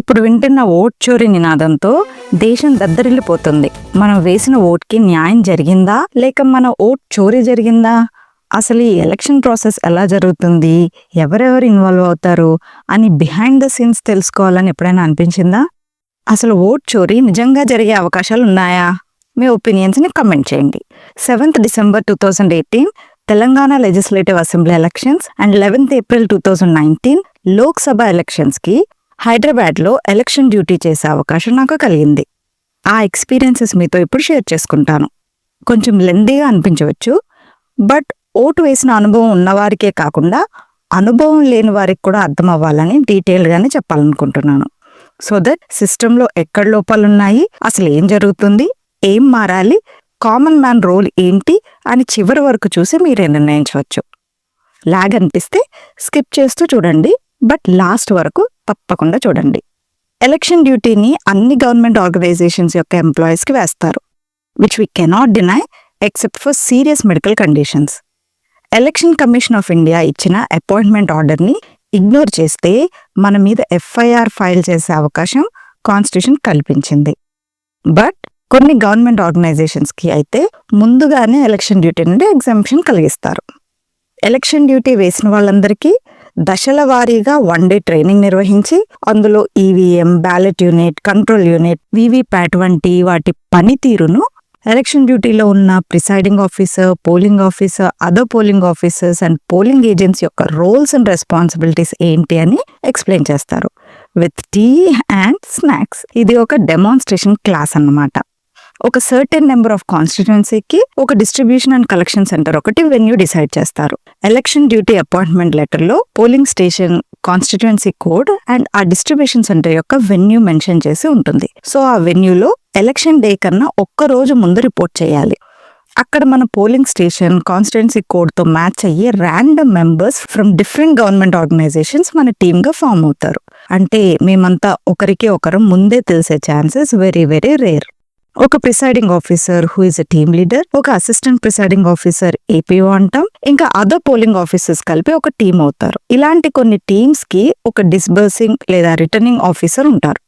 ఇప్పుడు వింటున్న ఓట్ చోరీ నినాదంతో దేశం దద్దరిల్లిపోతుంది. మనం వేసిన ఓట్కి న్యాయం జరిగిందా? లేక మన ఓట్ చోరీ జరిగిందా? అసలు ఈ ఎలక్షన్ ప్రాసెస్ ఎలా జరుగుతుంది? ఎవరెవరు ఇన్వాల్వ్ అవుతారు? అని బిహైండ్ ద సీన్స్ తెలుసుకోవాలని ఎప్పుడైనా అనిపించిందా? అసలు ఓట్ చోరీ నిజంగా జరిగే అవకాశాలు ఉన్నాయా? మీ ఒపీనియన్స్ని కమెంట్ చేయండి. Seventh December two thousand eighteen Telangana legislative assembly elections and eleventh April two thousand nineteen Lok Sabha ఎలక్షన్స్కి హైదరాబాద్లో ఎలక్షన్ డ్యూటీ చేసే అవకాశం నాకు కలిగింది. ఆ ఎక్స్పీరియన్సెస్ మీతో ఇప్పుడు షేర్ చేసుకుంటాను. కొంచెం లెందీగా అనిపించవచ్చు బట్ ఓటు వేసిన అనుభవం ఉన్నవారికే కాకుండా అనుభవం లేని వారికి కూడా అర్థం అవ్వాలని డీటెయిల్గానే చెప్పాలనుకుంటున్నాను. సో దట్ సిస్టంలో ఎక్కడ లోపాలు ఉన్నాయి అసలు ఏం జరుగుతుంది ఏం మారాలి కామన్ మ్యాన్ రోల్ ఏంటి అని చివరి వరకు చూసి మీరే నిర్ణయించవచ్చు. లాగ్ అనిపిస్తే స్కిప్ చేస్తూ చూడండి. బట్ లాస్ట్ వరకు తప్పకుండా చూడండి. ఎలక్షన్ డ్యూటీని అన్ని గవర్నమెంట్ ఆర్గనైజేషన్స్ యొక్క ఎంప్లాయీస్కి వేస్తారు. Which we cannot deny except for serious medical conditions election commission of India ఇచ్చిన అపాయింట్మెంట్ ఆర్డర్ని ఇగ్నోర్ చేస్తే మన మీద ఎఫ్ఐఆర్ ఫైల్ చేసే అవకాశం కాన్స్టిట్యూషన్ కల్పించింది. బట్ కొన్ని గవర్నమెంట్ ఆర్గనైజేషన్స్కి అయితే ముందుగానే ఎలక్షన్ డ్యూటీ నుండి ఎగ్జామిషన్ కలిగిస్తారు. ఎలక్షన్ డ్యూటీ వేసిన వాళ్ళందరికీ దశల వారీగా వన్ డే ట్రైనింగ్ నిర్వహించి అందులో EVM ballot unit control unit VVPAT వంటి వాటి పనితీరును ఎలక్షన్ డ్యూటీలో ఉన్న presiding officer polling officer other polling officers and polling agents యొక్క రోల్స్ అండ్ రెస్పాన్సిబిలిటీస్ ఏంటి అని ఎక్స్ప్లెయిన్ చేస్తారు. విత్ టీ అండ్ స్నాక్స్ ఇది ఒక డెమాన్స్ట్రేషన్ క్లాస్ అన్నమాట. ఒక సర్టెన్ నెంబర్ ఆఫ్ కాన్స్టిట్యున్సీకి ఒక డిస్ట్రిబ్యూషన్ అండ్ కలెక్షన్ సెంటర్ ఒకటి వెన్యూ డిసైడ్ చేస్తారు. ఎలక్షన్ డ్యూటీ అపాయింట్మెంట్ లెటర్లో polling station constituency code and ఆ డిస్ట్రిబ్యూషన్ సెంటర్ యొక్క వెన్యూ మెన్షన్ చేసి ఉంటుంది. సో ఆ వెన్యూలో ఎలక్షన్ డే కన్నా ఒక్క రోజు ముందు రిపోర్ట్ చేయాలి. అక్కడ మన పోలింగ్ స్టేషన్ కాన్స్టిట్యున్సీ కోడ్తో మ్యాచ్ అయ్యి random members from different government organisations మన టీమ్గా ఫామ్ అవుతారు. అంటే మేమంతా ఒకరికి ఒకరు ముందే తెలిసే ఛాన్సెస్ వెరీ వెరీ రేర్. ఒక presiding officer who is a team leader ఒక అసిస్టెంట్ ప్రిసైడింగ్ ఆఫీసర్ ఏపీఓ అంటాం. ఇంకా అదర్ పోలింగ్ ఆఫీసర్స్ కలిపి ఒక టీం అవుతారు. ఇలాంటి కొన్ని టీమ్స్కి ఒక డిస్బర్సింగ్ లేదా రిటర్నింగ్ ఆఫీసర్ ఉంటారు.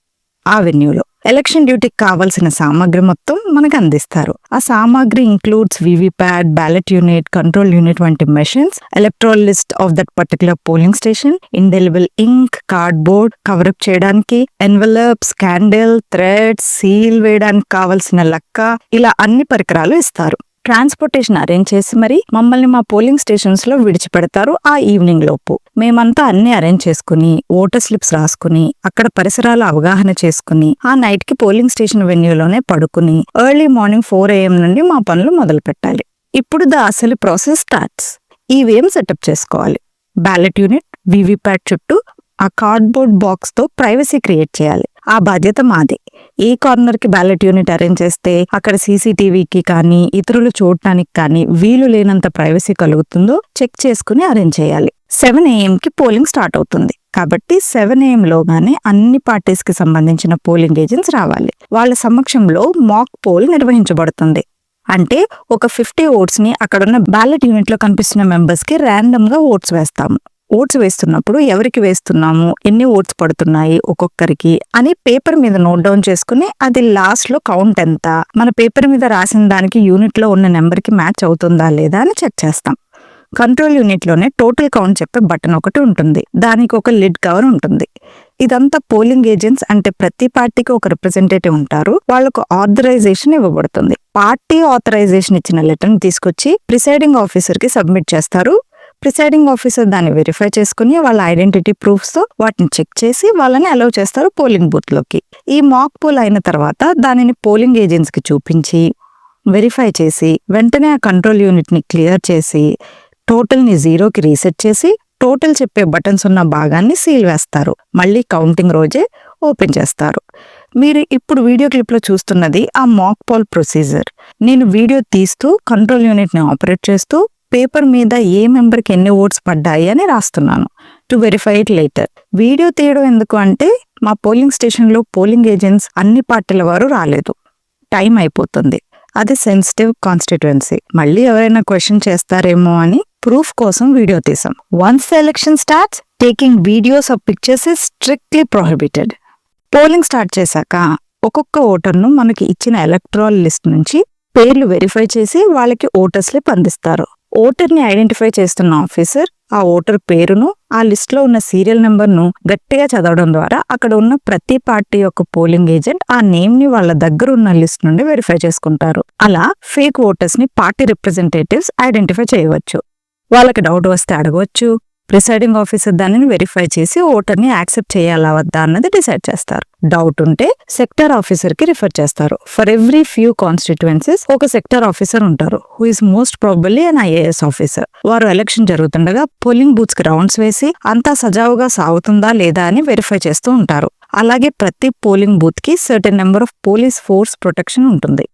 ఆ వెన్యూలో ఎలక్షన్ డ్యూటీకి కావాల్సిన సామాగ్రి మొత్తం మనకు అందిస్తారు. ఆ సామాగ్రి includes VVPAT ballot unit control unit వంటి machines electoral list of that particular polling station indelible ink cardboard cover up చేయడానికి ఎన్వలప్స్ క్యాండిల్ థ్రెడ్ సీల్ వేయడానికి కావలసిన లక్క ఇలా అన్ని పరికరాలు ఇస్తారు. ట్రాన్స్పోర్టేషన్ అరేంజ్ చేసి మరి మమ్మల్ని మా పోలింగ్ స్టేషన్స్లో విడిచిపెడతారు ఆ ఈవినింగ్ లోపు. మేమంతా అన్ని అరేంజ్ చేసుకుని ఓటర్ స్లిప్స్ రాసుకుని అక్కడ పరిసరాలు అవగాహన చేసుకుని ఆ నైట్కి పోలింగ్ స్టేషన్ వెన్యూలోనే పడుకుని ఎర్లీ మార్నింగ్ ఫోర్ ఏఎం నుండి మా పనులు మొదలు పెట్టాలి. ఇప్పుడు ద అసలు ప్రాసెస్ స్టార్ట్స్ ఈవీఎం సెటప్ చేసుకోవాలి. బ్యాలెట్ యూనిట్ వివిప్యాట్ చుట్టూ ఆ కార్డ్బోర్డ్ బాక్స్తో ప్రైవసీ క్రియేట్ చేయాలి. ఆ బాధ్యత మాదే. ఏ కార్నర్కి బ్యాలెట్ యూనిట్ అరేంజ్ చేస్తే అక్కడ సీసీటీవీకి కానీ ఇతరులు చూడటానికి కానీ వీలు లేనంత ప్రైవసీ కలుగుతుందో చెక్ చేసుకుని అరేంజ్ చేయాలి. సెవెన్ ఏఎం కి పోలింగ్ స్టార్ట్ అవుతుంది. కాబట్టి సెవెన్ ఏఎం లోగానే అన్ని పార్టీస్కి సంబంధించిన పోలింగ్ ఏజెంట్స్ రావాలి. వాళ్ళ సమక్షంలో మాక్ పోల్ నిర్వహించబడుతుంది. అంటే ఒక ఫిఫ్టీ ఓట్స్ని అక్కడున్న బ్యాలెట్ యూనిట్లో కనిపిస్తున్న మెంబర్స్కి ర్యాండమ్గా ఓట్స్ వేస్తాము. ఓట్స్ వేస్తున్నప్పుడు ఎవరికి వేస్తున్నాము? ఎన్ని ఓట్స్ పడుతున్నాయి ఒక్కొక్కరికి? అని పేపర్ మీద నోట్ డౌన్ చేసుకుని అది లాస్ట్లో కౌంట్ ఎంత? మన పేపర్ మీద రాసిన దానికి యూనిట్లో ఉన్న నెంబర్కి మ్యాచ్ అవుతుందా లేదా అని చెక్ చేస్తాం. కంట్రోల్ యూనిట్లోనే టోటల్ కౌంట్ చెప్పే బటన్ ఒకటి ఉంటుంది. దానికి ఒక లిడ్ కవర్ ఉంటుంది. ఇదంతా పోలింగ్ ఏజెంట్స్ అంటే ప్రతి పార్టీకి ఒక రిప్రజెంటేటివ్ ఉంటారు. వాళ్ళకు ఆథరైజేషన్ ఇవ్వబడుతుంది. పార్టీ ఆథరైజేషన్ ఇచ్చిన లెటర్ని తీసుకొచ్చి ప్రిసైడింగ్ ఆఫీసర్కి సబ్మిట్ చేస్తారు. ప్రిసైడింగ్ ఆఫీసర్ దాన్ని వెరిఫై చేసుకుని వాళ్ళ ఐడెంటిటీ ప్రూఫ్స్తో వాటిని చెక్ చేసి వాళ్ళని అలౌ చేస్తారు పోలింగ్ బూత్లోకి. ఈ మాక్ పోల్ అయిన తర్వాత దానిని పోలింగ్ ఏజెంట్స్కి చూపించి వెరిఫై చేసి వెంటనే ఆ కంట్రోల్ యూనిట్ని క్లియర్ చేసి టోటల్ని జీరోకి రీసెట్ చేసి టోటల్ చెప్పే బటన్స్ ఉన్న భాగాన్ని సీల్ వేస్తారు. మళ్ళీ కౌంటింగ్ రోజే ఓపెన్ చేస్తారు. మీరు ఇప్పుడు వీడియో క్లిప్లో చూస్తున్నది ఆ మాక్ పోల్ ప్రొసీజర్ నేను వీడియో తీస్తూ కంట్రోల్ యూనిట్ని ఆపరేట్ చేస్తూ పేపర్ మీద ఏ మెంబర్కి ఎన్ని ఓట్స్ పడ్డాయి అని రాస్తున్నాను. To verify it later. Video తీయడం ఎందుకు అంటే మా పోలింగ్ స్టేషన్లో పోలింగ్ ఏజెంట్స్ అన్ని పార్టీల వారు రాలేదు. టైం అయిపోతుంది. అది సెన్సిటివ్ కాన్స్టిట్యుయెన్సీ. మళ్ళీ ఎవరైనా క్వశ్చన్ చేస్తారేమో అని ప్రూఫ్ కోసం వీడియో తీసాం once election starts taking videos of pictures is strictly prohibited. Polling start చేశాక ఒక్కొక్క ఓటర్ను మనకి ఇచ్చిన ఎలక్ట్రాల్ లిస్ట్ నుంచి పేర్లు వెరిఫై చేసి వాళ్ళకి ఓటర్ స్లిప్ అందిస్తారు ఓటర్ని ఐడెంటిఫై చేస్తున్న ఆఫీసర్ ఆ ఓటర్ పేరును ఆ లిస్ట్లో ఉన్న సీరియల్ నెంబర్ను గట్టిగా చదవడం ద్వారా అక్కడ ఉన్న ప్రతి పార్టీ యొక్క పోలింగ్ ఏజెంట్ ఆ నేమ్ని వాళ్ళ దగ్గర ఉన్న లిస్ట్ నుండి వెరిఫై చేసుకుంటారు. అలా ఫేక్ ఓటర్స్ని పార్టీ రిప్రజెంటేటివ్స్ ఐడెంటిఫై చేయవచ్చు. వాళ్ళకి డౌట్ వస్తే అడగవచ్చు. ప్రిసైడింగ్ ఆఫీసర్ దానిని వెరిఫై చేసి ఓటర్ని యాక్సెప్ట్ చేయాలా వద్దా అన్నది డిసైడ్ చేస్తారు. డౌట్ ఉంటే సెక్టర్ ఆఫీసర్కి రిఫర్ చేస్తారు. ఫర్ ఎవ్రీ ఫ్యూ కాన్స్టిట్యుయెన్సీస్ ఒక సెక్టర్ ఆఫీసర్ ఉంటారు. Who is most probably an IAS officer. వారు ఎలక్షన్ జరుగుతుండగా పోలింగ్ బూత్స్కి రౌండ్స్ వేసి అంతా సజావుగా సాగుతుందా లేదా అని వెరిఫై చేస్తూ ఉంటారు. అలాగే ప్రతి polling బూత్కి certain number of police force protection ఉంటుంది.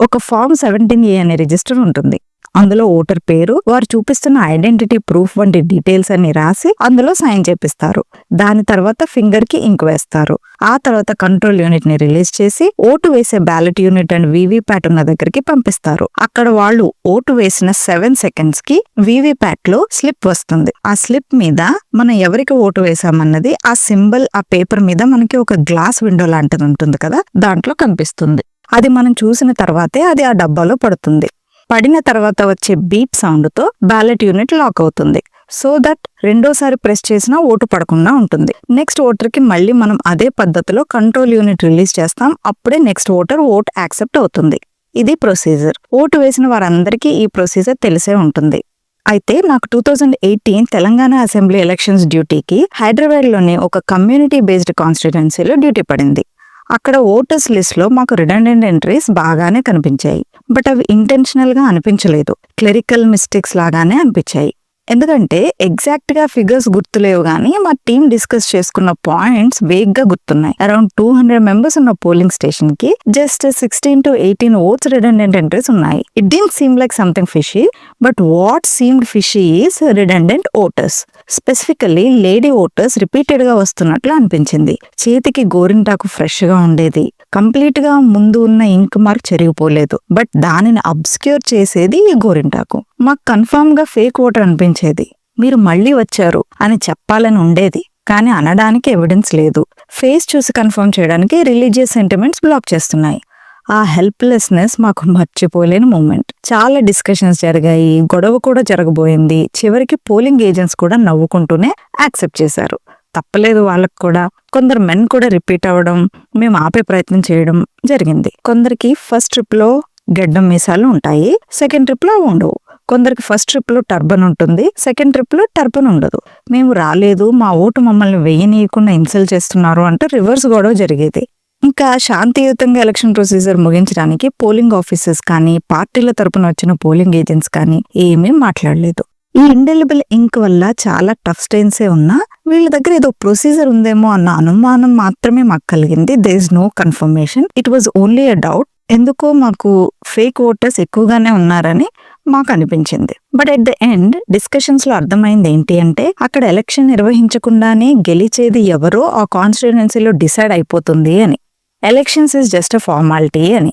ఒక ఫామ్ సెవెంటీన్ ఏ అనే రిజిస్టర్ ఉంటుంది. అందులో ఓటర్ పేరు వారు చూపిస్తున్న ఐడెంటిటీ ప్రూఫ్ వంటి డీటెయిల్స్ అన్ని రాసి అందులో సైన్ చేపిస్తారు. దాని తర్వాత ఫింగర్కి ఇంక్ వేస్తారు. ఆ తర్వాత కంట్రోల్ యూనిట్ని రిలీజ్ చేసి ఓటు వేసే బ్యాలెట్ యూనిట్ అండ్ వీవీప్యాట్ ఉన్న దగ్గరికి పంపిస్తారు. అక్కడ వాళ్ళు ఓటు వేసిన సెవెన్ సెకండ్స్కి వీవీప్యాట్లో స్లిప్ వస్తుంది. ఆ స్లిప్ మీద మనం ఎవరికి ఓటు వేసామన్నది ఆ సింబల్ ఆ పేపర్ మీద మనకి ఒక గ్లాస్ విండో లాంటిది ఉంటుంది కదా దాంట్లో కనిపిస్తుంది. అది మనం చూసిన తర్వాతే అది ఆ డబ్బాలో పడుతుంది. పడిన తర్వాత వచ్చే బీప్ సౌండ్తో బ్యాలెట్ యూనిట్ లాక్ అవుతుంది. సో దట్ రెండోసారి ప్రెస్ చేసినా ఓటు పడకుండా ఉంటుంది. నెక్స్ట్ ఓటర్కి మళ్ళీ మనం అదే పద్ధతిలో కంట్రోల్ యూనిట్ రిలీజ్ చేస్తాం. అప్పుడే నెక్స్ట్ ఓటర్ ఓట్ యాక్సెప్ట్ అవుతుంది. ఇది ప్రొసీజర్. ఓటు వేసిన వారందరికీ ఈ ప్రొసీజర్ తెలిసే ఉంటుంది. అయితే నాకు two thousand eighteen Telangana assembly elections డ్యూటీకి హైదరాబాద్లోని ఒక కమ్యూనిటీ బేస్డ్ కాన్స్టిట్యున్సీలో డ్యూటీ పడింది. అక్కడ ఓటర్స్ లిస్ట్లో మాకు రిడండెంట్ ఎంట్రీస్ బాగానే కనిపించాయి. బట్ అవి ఇంటెన్షనల్గా అనిపించలేదు. క్లెరికల్ మిస్టేక్స్ లాగానే అనిపించాయి. ఎందుకంటే ఎగ్జాక్ట్గా ఫిగర్స్ గుర్తులేవు కానీ మా టీం డిస్కస్ చేసుకున్న పాయింట్స్ వేగ్గా గుర్తున్నాయి. అరౌండ్ టూ హండ్రెడ్ మెంబర్స్ ఉన్న పోలింగ్ స్టేషన్కి just sixteen to eighteen votes redundant entries ఉన్నాయి. It didn't seem like something fishy but what seemed fishy is redundant voters. Specifically lady voters రిపీటెడ్గా వస్తున్నట్లు అనిపించింది. చేతికి గోరింటాకు ఫ్రెష్గా ఉండేది. కంప్లీట్గా ముందు ఉన్న ఇంక్ మార్క్ చెరిగిపోలేదు. బట్ దానిని అబ్స్క్యూర్ చేసేది ఈ గోరింటాకు. మాకు కన్ఫర్మ్గా ఫేక్ ఓటర్ అనిపించేది. మీరు మళ్ళీ వచ్చారు అని చెప్పాలని ఉండేది. కానీ అనడానికి ఎవిడెన్స్ లేదు. ఫేస్ చూసి కన్ఫర్మ్ చేయడానికి రిలీజియస్ సెంటిమెంట్స్ బ్లాక్ చేస్తున్నాయి. ఆ హెల్ప్లెస్నెస్ మాకు మర్చిపోలేని మూమెంట్ చాలా డిస్కషన్స్ జరిగాయి. గొడవ కూడా జరగబోయింది. చివరికి పోలింగ్ ఏజెంట్స్ కూడా నవ్వుకుంటూనే యాక్సెప్ట్ చేశారు. తప్పలేదు వాళ్ళకు కూడా. కొందరు మెన్ కూడా రిపీట్ అవ్వడం మేము ఆపే ప్రయత్నం చేయడం జరిగింది. కొందరికి ఫస్ట్ ట్రిప్లో గడ్డం గెడ్డం మీసాలు ఉంటాయి. సెకండ్ ట్రిప్లో ఉండవు. కొందరికి ఫస్ట్ ట్రిప్లో టర్బన్ ఉంటుంది. సెకండ్ ట్రిప్లో టర్బన్ ఉండదు. మేము రాలేదు. మా ఓటు మమ్మల్ని వేయనీయకుండా ఇన్సల్ట్ చేస్తున్నారు అంటే రివర్స్ గొడవ జరిగేది. ఇంకా శాంతియుతంగా ఎలక్షన్ ప్రొసీజర్ ముగించడానికి పోలింగ్ ఆఫీసర్స్ కానీ పార్టీల తరపున వచ్చిన పోలింగ్ ఏజెంట్స్ కానీ ఏమీ మాట్లాడలేదు. ఈ ఇండెలిబుల్ ఇంక్ వల్ల చాలా టఫ్ స్టైన్సే ఉన్నా వీళ్ళ దగ్గర ఏదో ప్రొసీజర్ ఉందేమో అన్న అనుమానం మాత్రమే మాకు కలిగింది. There is no confirmation it was only a doubt ఎందుకో మాకు ఫేక్ ఓటర్స్ ఎక్కువగానే ఉన్నారని మాకు అనిపించింది. బట్ ఎట్ ద ఎండ్ డిస్కషన్స్లో అర్థమైంది ఏంటి అంటే అక్కడ ఎలక్షన్ నిర్వహించకుండానే గెలిచేది ఎవరో ఆ కాన్స్టిట్యుయెన్సీలో డిసైడ్ అయిపోతుంది అని. Elections is just a formality అని.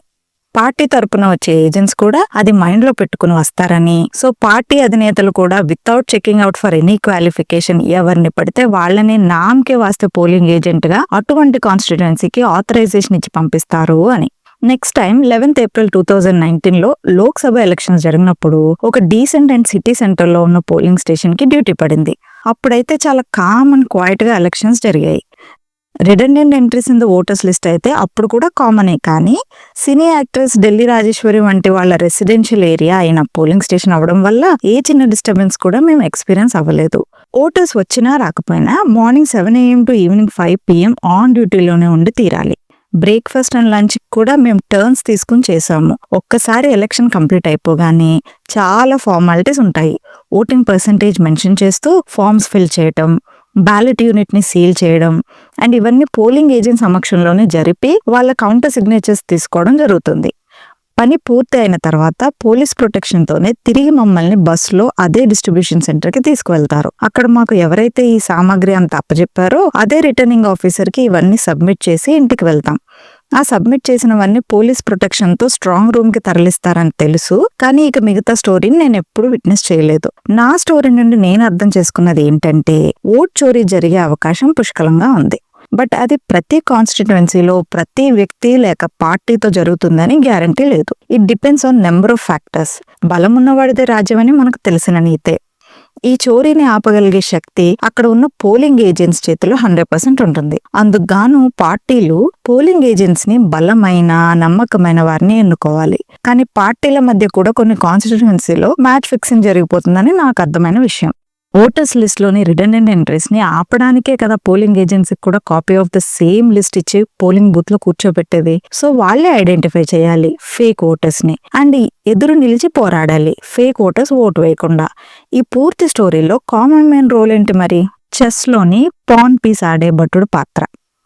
పార్టీ తరపున వచ్చే ఏజెంట్స్ కూడా అది మైండ్లో పెట్టుకుని వస్తారని. సో పార్టీ అధినేతలు కూడా without checking out for any qualification ఎవరిని పడితే వాళ్ళని నామ్కే వాస్తే పోలింగ్ ఏజెంట్గా అటువంటి కాన్స్టిట్యుయెన్సీకి ఆథరైజేషన్ ఇచ్చి పంపిస్తారు అని. Next time eleventh April two thousand నైన్టీన్లో లోక్సభ ఎలక్షన్స్ జరిగినప్పుడు ఒక డీసెంట్ అండ్ సిటీ సెంటర్లో ఉన్న పోలింగ్ స్టేషన్కి డ్యూటీ పడింది. అప్పుడైతే చాలా కామ్ అండ్ క్వైట్గా ఎలక్షన్స్ జరిగాయి. Redundant entries in the voters list అయితే అప్పుడు కూడా కామనే కానీ సినీ యాక్టర్స్ ఢిల్లీ రాజేశ్వరి వంటి వాళ్ళ రెసిడెన్షియల్ ఏరియా అయిన పోలింగ్ స్టేషన్ అవడం వల్ల ఏ చిన్న డిస్టర్బెన్స్ కూడా మేము ఎక్స్పీరియన్స్ అవ్వలేదు. ఓటర్స్ వచ్చినా రాకపోయినా morning seven AM to evening five PM on డ్యూటీలోనే ఉండి తీరాలి. బ్రేక్ఫాస్ట్ అండ్ లంచ్ కూడా మేము టర్న్స్ తీసుకుని చేసాము ఒక్కసారి ఎలక్షన్ కంప్లీట్ అయిపోగానే చాలా ఫార్మాలిటీస్ ఉంటాయి. ఓటింగ్ పర్సంటేజ్ మెన్షన్ చేస్తూ ఫార్మ్స్ ఫిల్ చేయటం బ్యాలెట్ యూనిట్ని సీల్ చేయడం అండ్ ఇవన్నీ పోలింగ్ ఏజెంట్ సమక్షంలోనే జరిపి వాళ్ళ కౌంటర్ సిగ్నేచర్స్ తీసుకోవడం జరుగుతుంది. పని పూర్తి అయిన తర్వాత పోలీస్ ప్రొటెక్షన్తోనే తిరిగి మమ్మల్ని బస్సులో అదే డిస్ట్రిబ్యూషన్ సెంటర్కి తీసుకువెళ్తారు. అక్కడ మాకు ఎవరైతే ఈ సామాగ్రి అంత అప్పచెప్పారో అదే రిటర్నింగ్ ఆఫీసర్కి ఇవన్నీ సబ్మిట్ చేసి ఇంటికి వెళ్తాం. ఆ సబ్మిట్ చేసినవన్నీ పోలీస్ ప్రొటెక్షన్తో స్ట్రాంగ్ రూమ్కి తరలిస్తారని తెలుసు. కానీ ఇక మిగతా స్టోరీని నేను ఎప్పుడు విట్నెస్ చేయలేదు. నా స్టోరీ నుండి నేను అర్థం చేసుకున్నది ఏంటంటే ఓట్ చోరీ జరిగే అవకాశం పుష్కలంగా ఉంది. బట్ అది ప్రతి కాన్స్టిట్యువెన్సీలో ప్రతి వ్యక్తి లేక పార్టీతో జరుగుతుందని గ్యారంటీ లేదు. It depends on number of factors. బలం ఉన్నవాడిదే రాజ్యం అని మనకు తెలిసిన నీతే. ఈ చోరీని ఆపగలిగే శక్తి అక్కడ ఉన్న పోలింగ్ ఏజెంట్స్ చేతిలో హండ్రెడ్ పర్సెంట్ ఉంటుంది. అందుకుగాను పార్టీలు పోలింగ్ ఏజెంట్స్ని బలమైన నమ్మకమైన వారిని ఎన్నుకోవాలి. కానీ పార్టీల మధ్య కూడా కొన్ని కాన్స్టిట్యున్సీలో మ్యాచ్ ఫిక్సింగ్ జరిగిపోతుందని నాకు అర్థమైన విషయం. ఓటర్స్ లిస్ట్లోని రిడెండెంట్ ఎంట్రీస్ని ఆపడానికే కదా పోలింగ్ ఏజెన్సీకి కూడా copy of the same list ఇచ్చి పోలింగ్ బూత్లో కూర్చోబెట్టేది. సో వాళ్ళే ఐడెంటిఫై చేయాలి ఫేక్ ఓటర్స్ని అండ్ ఎదురు నిలిచి పోరాడాలి ఫేక్ ఓటర్స్ ఓటు వేయకుండా. ఈ పూర్తి స్టోరీలో కామన్ మ్యాన్ రోల్ ఏంటి మరి? చెస్లోని పాన్ పీస్ ఆడే భటుడు పాత్ర.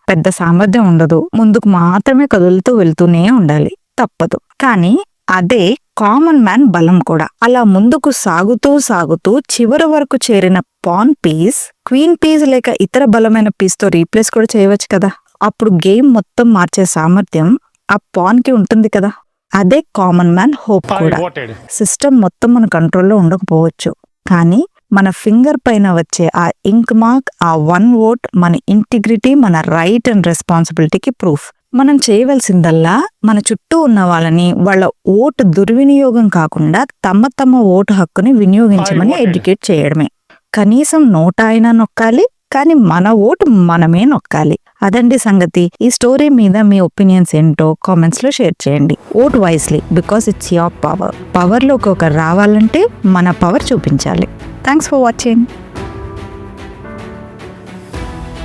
పెద్ద సామర్థ్యం ఉండదు. ముందుకు మాత్రమే కదులుతూ వెళ్తూనే ఉండాలి. తప్పదు. కానీ అదే కామన్ మ్యాన్ బలం కూడా. అలా ముందుకు సాగుతూ సాగుతూ చివరి వరకు చేరిన పాన్ పీస్ క్వీన్ పీస్ లేక ఇతర బలమైన పీస్తో రీప్లేస్ కూడా చేయవచ్చు కదా. అప్పుడు గేమ్ మొత్తం మార్చే సామర్థ్యం ఆ పాన్కి ఉంటుంది కదా. అదే కామన్ మ్యాన్ హోప్ కూడా. సిస్టమ్ మొత్తం మన కంట్రోల్లో ఉండకపోవచ్చు. కానీ మన ఫింగర్ పైన వచ్చే ఆ ఇంక్ మార్క్ ఆ వన్ ఓట్ మన ఇంటిగ్రిటీ మన రైట్ అండ్ రెస్పాన్సిబిలిటీకి ప్రూఫ్. మనం చేయవలసిందల్లా మన చుట్టూ ఉన్న వాళ్ళని వాళ్ళ ఓటు దుర్వినియోగం కాకుండా తమ తమ ఓటు హక్కుని వినియోగించమని. ఎడ్యుకేట్ చేయడమే. కనీసం నోట అయినా నొక్కాలి కానీ మన ఓటు మనమే నొక్కాలి. అదండి సంగతి. ఈ స్టోరీ మీద మీ ఒపీనియన్స్ ఏంటో కామెంట్స్లో షేర్ చేయండి. Vote wisely because it's your power పవర్లోకి ఒకరు రావాలంటే మన పవర్ చూపించాలి. Thanks for watching